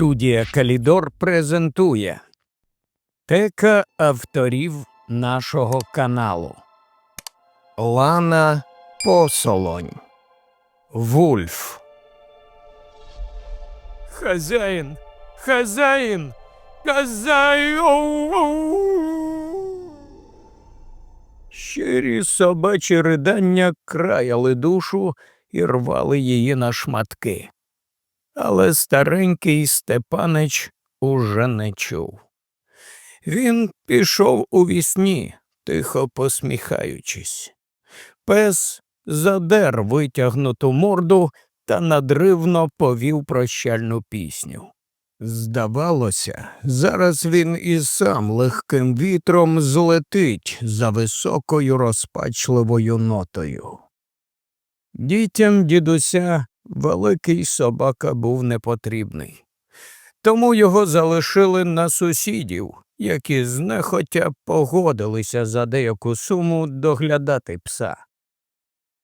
Студія Калідор презентує Тека авторів нашого каналу Лана Посолонь. Вульф. Хазяїн, хазяїн, хазяїн. Щирі собачі ридання краяли душу і рвали її на шматки. Але старенький Степанич уже не чув. Він пішов у вісні, тихо посміхаючись. Пес задер витягнуту морду та надривно повів прощальну пісню. Здавалося, зараз він і сам легким вітром злетить за високою розпачливою нотою. Дітям дідуся великий собака був непотрібний, тому його залишили на сусідів, які знехотя погодилися за деяку суму доглядати пса.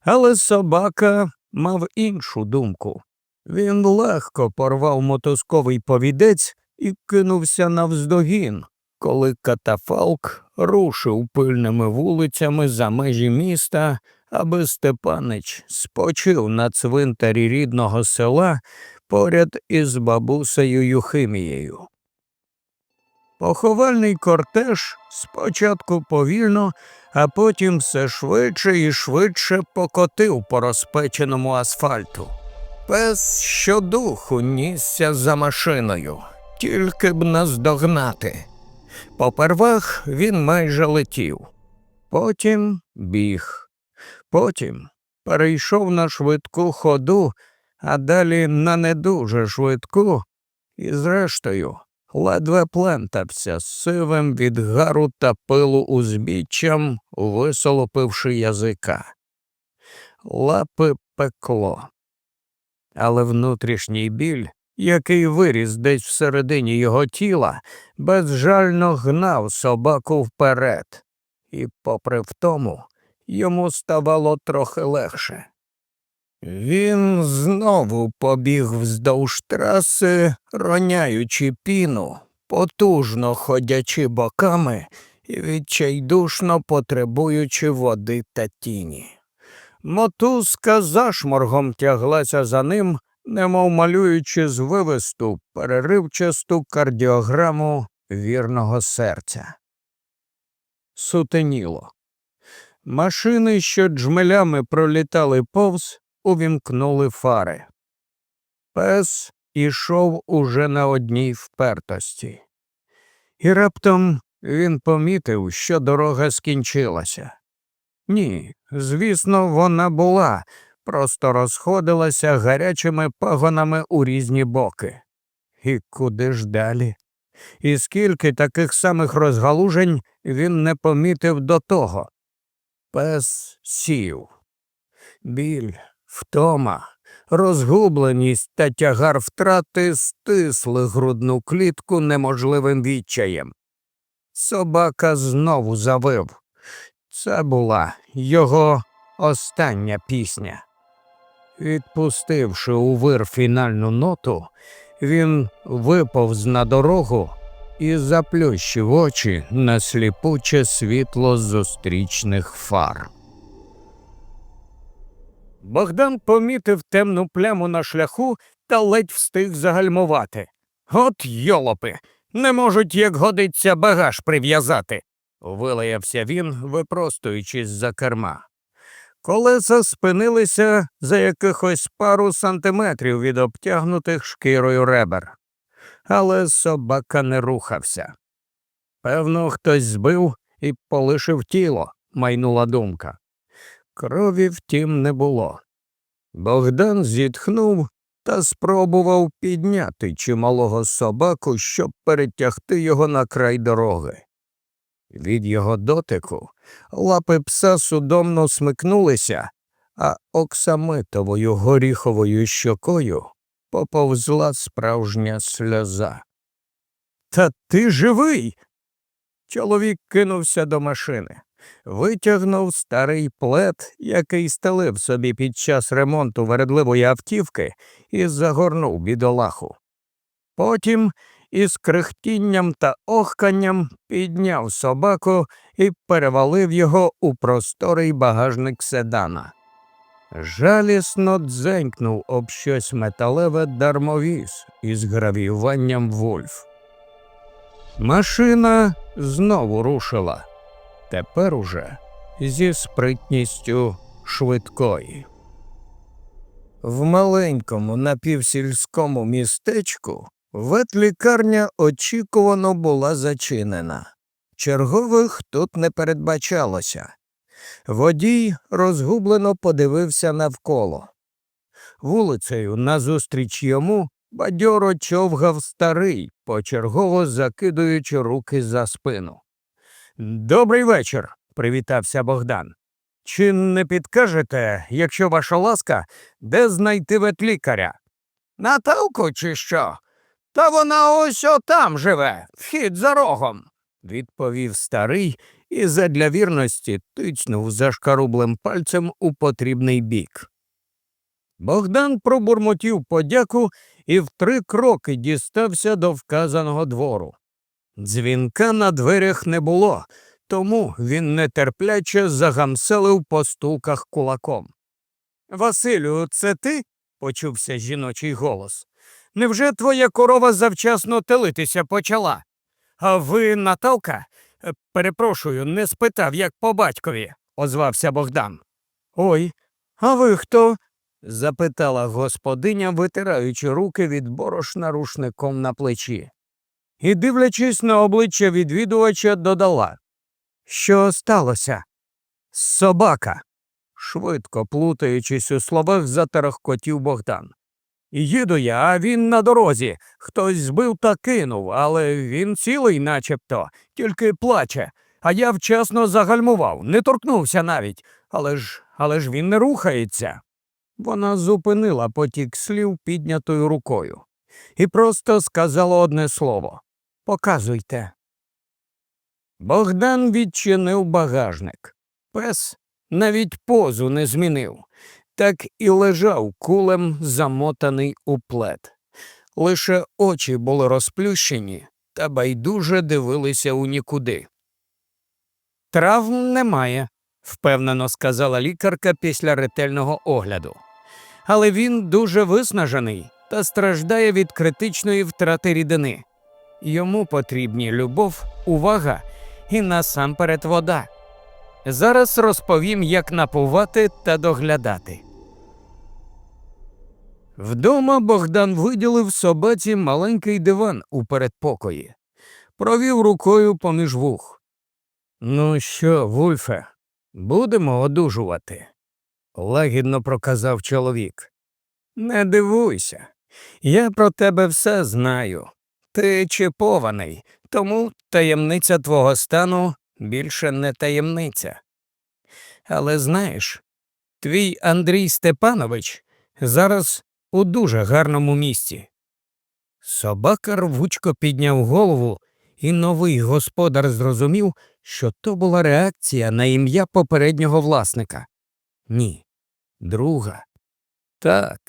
Але собака мав іншу думку. Він легко порвав мотузковий повідець і кинувся навздогін, коли катафалк рушив пильними вулицями за межі міста, аби Степанич спочив на цвинтарі рідного села поряд із бабусею Юхимією. Поховальний кортеж спочатку повільно, а потім все швидше і швидше покотив по розпеченому асфальту. Пес щодуху нісся за машиною, тільки б наздогнати. Попервах він майже летів, потім біг, потім перейшов на швидку ходу, а далі на не дуже швидку, і, зрештою, ледве плентався з сивим від гару та пилу узбіччям, висолопивши язика. Лапи пекло але внутрішній біль, який виріс десь всередині його тіла, безжально гнав собаку вперед, і, попри втому, йому ставало трохи легше. Він знову побіг вздовж траси, роняючи піну, потужно ходячи боками і відчайдушно потребуючи води та тіні. Мотузка зашморгом тяглася за ним, немов малюючи звивисту, переривчасту кардіограму вірного серця. Сутеніло. Машини, що джмелями пролітали повз, увімкнули фари. Пес ішов уже на одній впертості. І раптом він помітив, що дорога скінчилася. Ні, звісно, вона була, просто розходилася гарячими пагонами у різні боки. І куди ж далі? І скільки таких самих розгалужень він не помітив до того. Пес сів. Біль, втома, розгубленість та тягар втрати стисли грудну клітку неможливим відчаєм. Собака знову завив. Це була його остання пісня. Відпустивши у вир фінальну ноту, він виповз на дорогу і заплющив очі на сліпуче світло зустрічних фар. Богдан помітив темну пляму на шляху та ледь встиг загальмувати. От йолопи, не можуть, як годиться, багаж прив'язати вилаявся він, випростуючись за керма. Колеса спинилися за якихось пару сантиметрів від обтягнутих шкірою ребер, але собака не рухався. Певно, хтось збив і полишив тіло, майнула думка. Крові втім не було. Богдан зітхнув та спробував підняти чималого собаку, щоб перетягти його на край дороги. Від його дотику лапи пса судомно смикнулися, а оксамитовою горіховою щокою поповзла справжня сльоза. Та ти живий. Чоловік кинувся до машини, витягнув старий плед, який стелив собі під час ремонту вередливої автівки, і загорнув бідолаху. Потім із крихтінням та охканням підняв собаку і перевалив його у просторий багажник седана. Жалісно дзенькнув об щось металеве дармовіз із гравіюванням вульф. Машина знову рушила. Тепер уже зі спритністю швидкої. В маленькому напівсільському містечку ветлікарня очікувано була зачинена. Чергових тут не передбачалося. Водій розгублено подивився навколо. Вулицею назустріч йому бадьоро човгав старий, почергово закидуючи руки за спину. Добрий вечір, привітався Богдан. Чи не підкажете, якщо ваша ласка, де знайти ветлікаря? Наталку, чи що? Та вона ось отам живе, вхід за рогом, відповів старий і задля вірності тицнув зашкарублим пальцем у потрібний бік. Богдан пробурмотів подяку і в три кроки дістався до вказаного двору. Дзвінка на дверях не було, тому він нетерпляче загамселив по стулках кулаком. Василю, це ти? почувся жіночий голос. Невже твоя корова завчасно телитися почала? А ви, Наталка? Е, Перепрошую, не спитав, як по батькові, озвався Богдан. Ой, а ви хто? запитала господиня, витираючи руки від борошна рушником на плечі. І, дивлячись на обличчя відвідувача, додала Що сталося? Собака. Швидко плутаючись у словах, затарахкотів Богдан. Їду я, а він на дорозі. Хтось збив та кинув, але він цілий начебто, тільки плаче. А я вчасно загальмував, не торкнувся навіть. Але ж, але ж він не рухається. Вона зупинила потік слів піднятою рукою і просто сказала одне слово Показуйте. Богдан відчинив багажник. Пес навіть позу не змінив, так і лежав кулем, замотаний у плед. Лише очі були розплющені та байдуже дивилися у нікуди. Травм немає, впевнено сказала лікарка після ретельного огляду. Але він дуже виснажений та страждає від критичної втрати рідини. Йому потрібні любов, увага і насамперед вода. Зараз розповім, як напувати та доглядати. Вдома Богдан виділив собаці маленький диван у передпокої, провів рукою поміж вух. Ну що, Вульфе, будемо одужувати, лагідно проказав чоловік. Не дивуйся, я про тебе все знаю. Ти чіпований, тому таємниця твого стану більше не таємниця. Але знаєш, твій Андрій Степанович зараз у дуже гарному місці. Собака рвучко підняв голову, і новий господар зрозумів, що то була реакція на ім'я попереднього власника. Ні, друга. Так,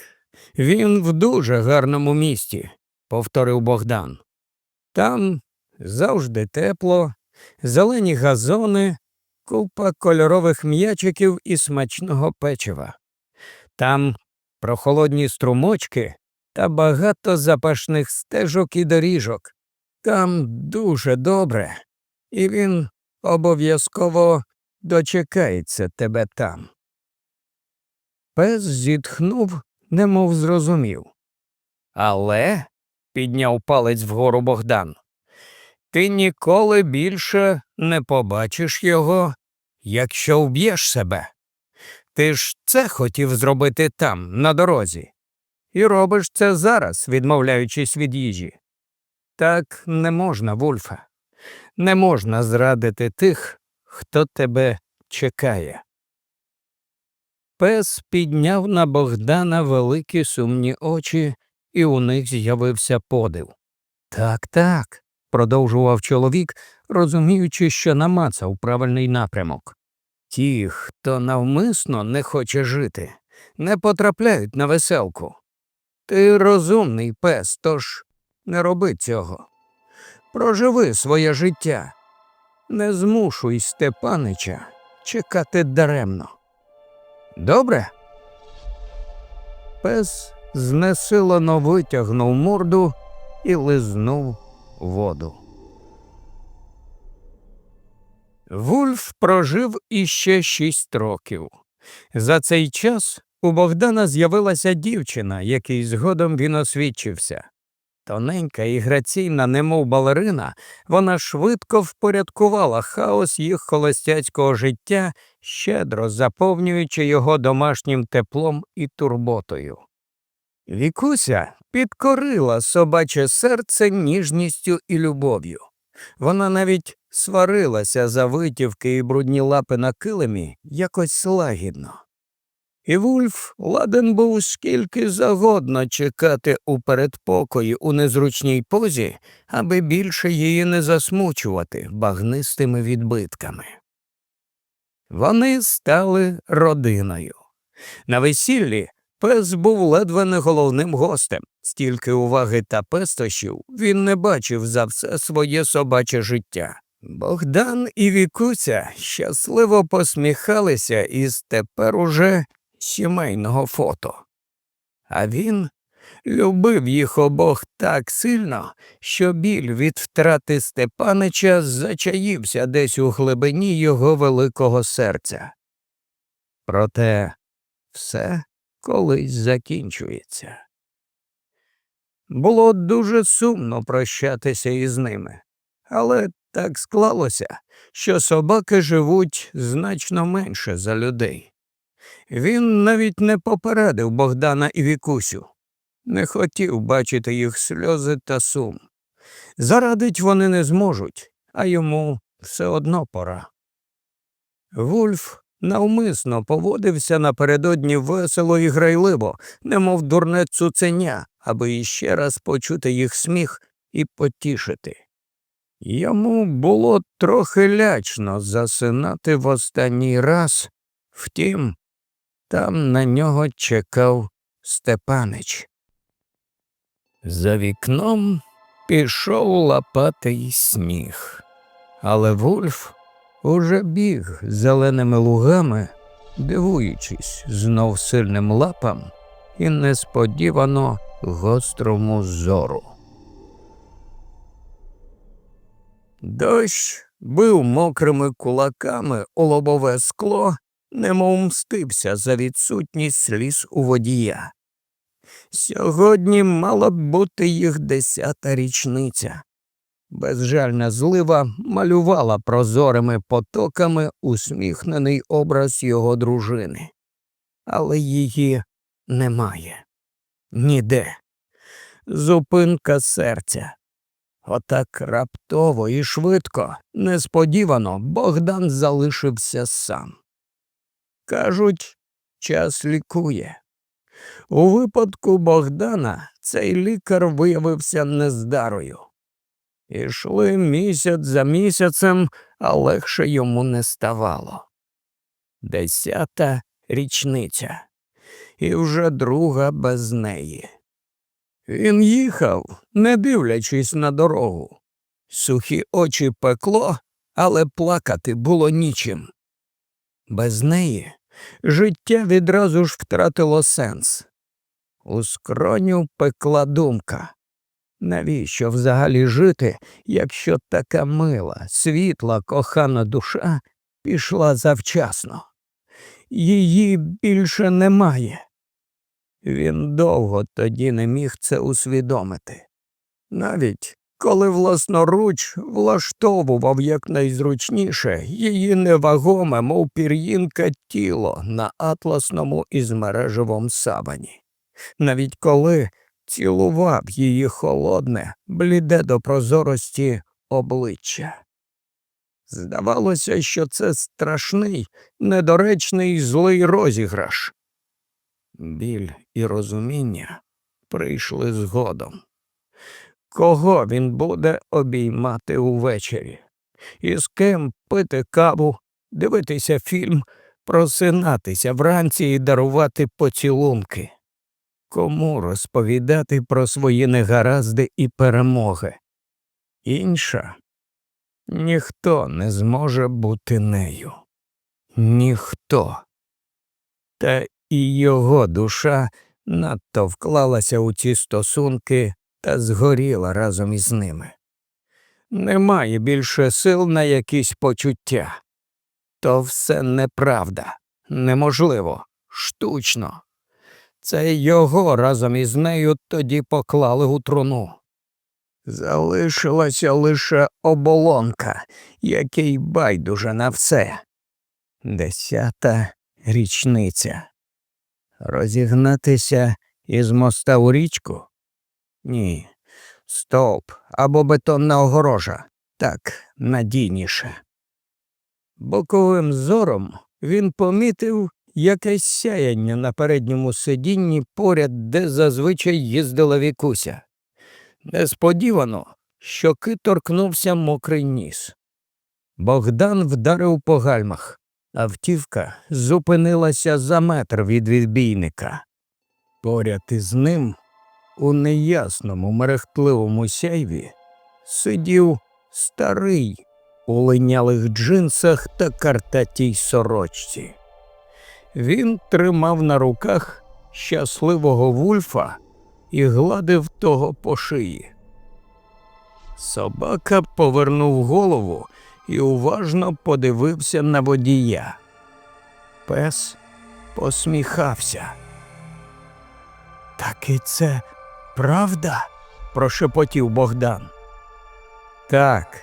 він в дуже гарному місті, повторив Богдан. Там завжди тепло, зелені газони, купа кольорових м'ячиків і смачного печива. Там прохолодні струмочки та багато запашних стежок і доріжок. Там дуже добре, і він обов'язково дочекається тебе там. Пес зітхнув, немов зрозумів. Але, підняв палець вгору Богдан, ти ніколи більше не побачиш його, якщо вб'єш себе. Ти ж це хотів зробити там, на дорозі, і робиш це зараз, відмовляючись від їжі. Так не можна, Вульфа, не можна зрадити тих, хто тебе чекає. Пес підняв на Богдана великі сумні очі, і у них з'явився подив. Так, так, продовжував чоловік, розуміючи, що намацав правильний напрямок. Ті, хто навмисно не хоче жити, не потрапляють на веселку. Ти розумний пес, тож не роби цього. Проживи своє життя. Не змушуй Степанича чекати даремно. Добре? Пес знесилено витягнув морду і лизнув воду. Вульф прожив іще шість років. За цей час у Богдана з'явилася дівчина, якій згодом він освідчився. Тоненька і граційна, немов балерина, вона швидко впорядкувала хаос їх холостяцького життя, щедро заповнюючи його домашнім теплом і турботою. Вікуся підкорила собаче серце ніжністю і любов'ю. Вона навіть сварилася за витівки і брудні лапи на килимі якось лагідно. І Вульф ладен був скільки загодно чекати у передпокої у незручній позі, аби більше її не засмучувати багнистими відбитками. Вони стали родиною. На весіллі пес був ледве не головним гостем, стільки уваги та пестощів він не бачив за все своє собаче життя. Богдан і Вікуся щасливо посміхалися із тепер уже сімейного фото. А він любив їх обох так сильно, що біль від втрати Степанича зачаївся десь у глибині його великого серця. Проте все колись закінчується. Було дуже сумно прощатися із ними, але так склалося, що собаки живуть значно менше за людей. Він навіть не попередив Богдана і Вікусю, не хотів бачити їх сльози та сум. Зарадить вони не зможуть, а йому все одно пора. Вульф навмисно поводився напередодні весело і грайливо, немов дурне цуценя, аби іще раз почути їх сміх і потішити. Йому було трохи лячно засинати в останній раз, втім, там на нього чекав Степанич. За вікном пішов лопатий сніг, але Вульф уже біг зеленими лугами, дивуючись знов сильним лапам і несподівано гострому зору. Дощ бив мокрими кулаками у лобове скло, немов мстився за відсутність сліз у водія. Сьогодні мала б бути їх десята річниця. Безжальна злива малювала прозорими потоками усміхнений образ його дружини, але її немає ніде. Зупинка серця. Отак раптово і швидко, несподівано Богдан залишився сам. Кажуть, час лікує. У випадку Богдана цей лікар виявився нездарою. Ішли місяць за місяцем, а легше йому не ставало. Десята річниця, і вже друга без неї. Він їхав, не дивлячись на дорогу. Сухі очі пекло, але плакати було нічим. Без неї життя відразу ж втратило сенс. У скроню пекла думка. Навіщо взагалі жити, якщо така мила, світла, кохана душа пішла завчасно? Її більше немає. Він довго тоді не міг це усвідомити. Навіть коли власноруч влаштовував якнайзручніше її невагоме, мов пір'їнка тіло на атласному і змережевому савані, навіть коли цілував її холодне, бліде до прозорості обличчя. Здавалося, що це страшний, недоречний злий розіграш. Біль і розуміння прийшли згодом. Кого він буде обіймати увечері? І з ким пити каву, дивитися фільм, просинатися вранці і дарувати поцілунки? кому розповідати про свої негаразди і перемоги. Інша ніхто не зможе бути нею. Ніхто. Та і його душа надто вклалася у ці стосунки та згоріла разом із ними. Немає більше сил на якісь почуття. То все неправда, неможливо, штучно. Це його разом із нею тоді поклали у труну. Залишилася лише оболонка, який байдуже на все. Десята річниця. Розігнатися із моста у річку? Ні. Стовп або бетонна огорожа. Так надійніше. Боковим зором він помітив якесь сяяння на передньому сидінні поряд, де зазвичай їздила вікуся. Несподівано щоки торкнувся мокрий ніс. Богдан вдарив по гальмах. Автівка зупинилася за метр від відбійника. Поряд із ним, у неясному мерехтливому сяйві, сидів старий у линялих джинсах та картатій сорочці. Він тримав на руках щасливого вульфа і гладив того по шиї. Собака повернув голову і уважно подивився на водія. Пес посміхався. Таки це правда? прошепотів Богдан. Так,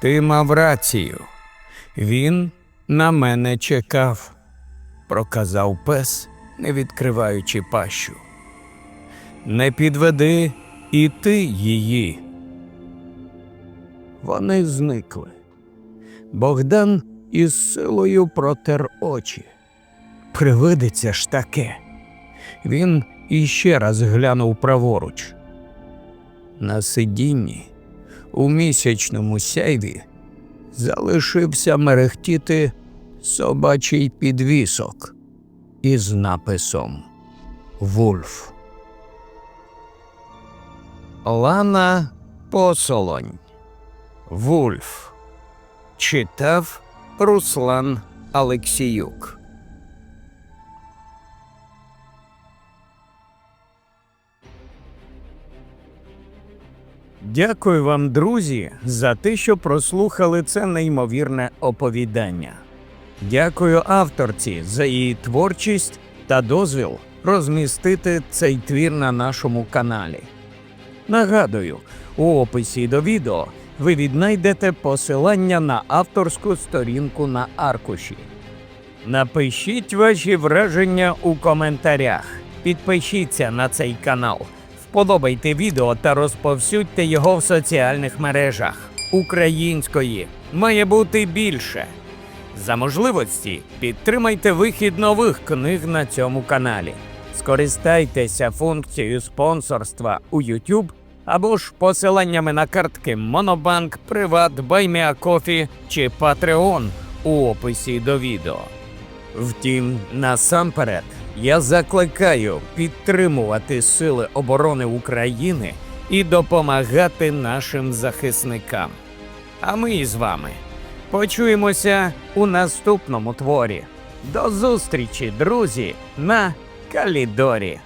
ти мав рацію. Він на мене чекав, проказав пес, не відкриваючи пащу. Не підведи і ти її. Вони зникли. Богдан із силою протер очі. Привидиться ж таке. Він іще раз глянув праворуч. На сидінні, у місячному сяйві, залишився мерехтіти собачий підвісок із написом Вульф. Лана Посолонь. Вульф. Читав Руслан Алексіюк. Дякую вам, друзі, за те, що прослухали це неймовірне оповідання. Дякую авторці за її творчість та дозвіл розмістити цей твір на нашому каналі. Нагадую, у описі до відео ви віднайдете посилання на авторську сторінку на аркуші. Напишіть ваші враження у коментарях. Підпишіться на цей канал, вподобайте відео та розповсюдьте його в соціальних мережах. Української має бути більше. За можливості підтримайте вихід нових книг на цьому каналі. Скористайтеся функцією спонсорства у YouTube або ж посиланнями на картки Monobank, Приват, BuyMeACoffee чи Patreon у описі до відео. Втім, насамперед, я закликаю підтримувати Сили оборони України і допомагати нашим захисникам. А ми з вами почуємося у наступному творі. До зустрічі, друзі, на Калідорі.